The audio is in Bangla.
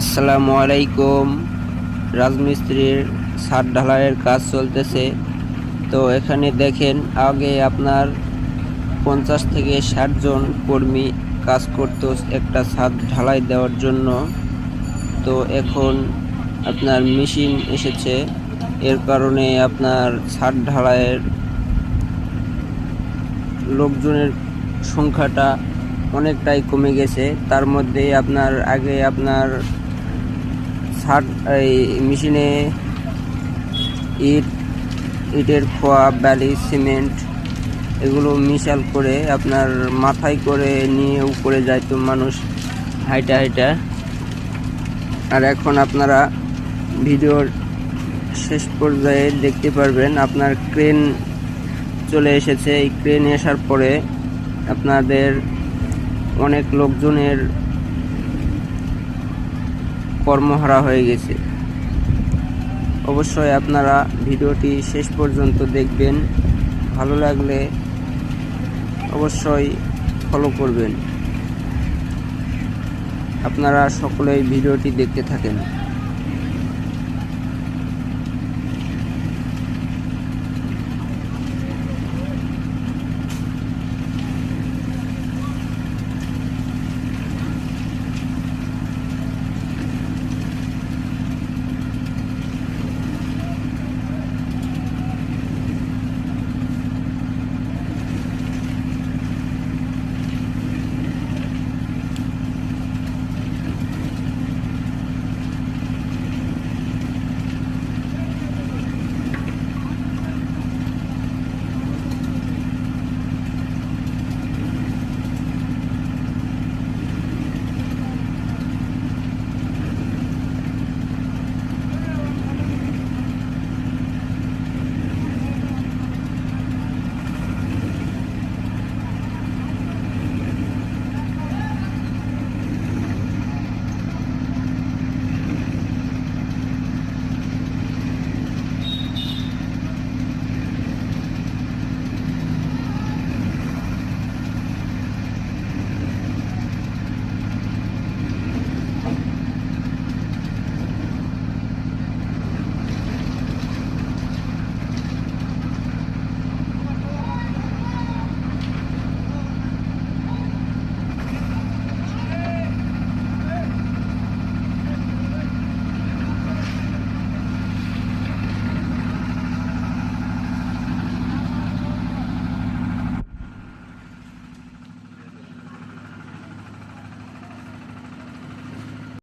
আসসালামু আলাইকুম রাজমিস্ত্রির ছাদ ঢালাইয়ের কাজ চলতেছে। তো এখানে দেখেন, আগে আপনার পঞ্চাশ থেকে ষাট জন কর্মী কাজ করতো একটা ছাদ ঢালাই দেওয়ার জন্য। তো এখন আপনার মেশিন এসেছে। এর কারণে আপনার ছাদ ঢালাইয়ের লোকজনের সংখ্যাটা অনেকটাই কমে গেছে। তার মধ্যে আপনার, আগে আপনার এই মেশিনে ইট, ইটের খোয়া, বালি, সিমেন্ট এগুলো মিশাল করে আপনার মাথায় করে নিয়ে উপরে যাইতো মানুষ হাইটা হাইটা। আর এখন আপনারা ভিডিওর শেষ পর্যায়ে দেখতে পারবেন আপনার ক্রেন চলে এসেছে। এই ক্রেন আসার পরে আপনাদের অনেক লোকজনের কর্মহারা হয়ে গেছে। অবশ্যই আপনারা ভিডিওটি শেষ পর্যন্ত দেখবেন। ভালো লাগলে অবশ্যই ফলো করবেন। আপনারা সকলেই ভিডিওটি দেখতে থাকেন।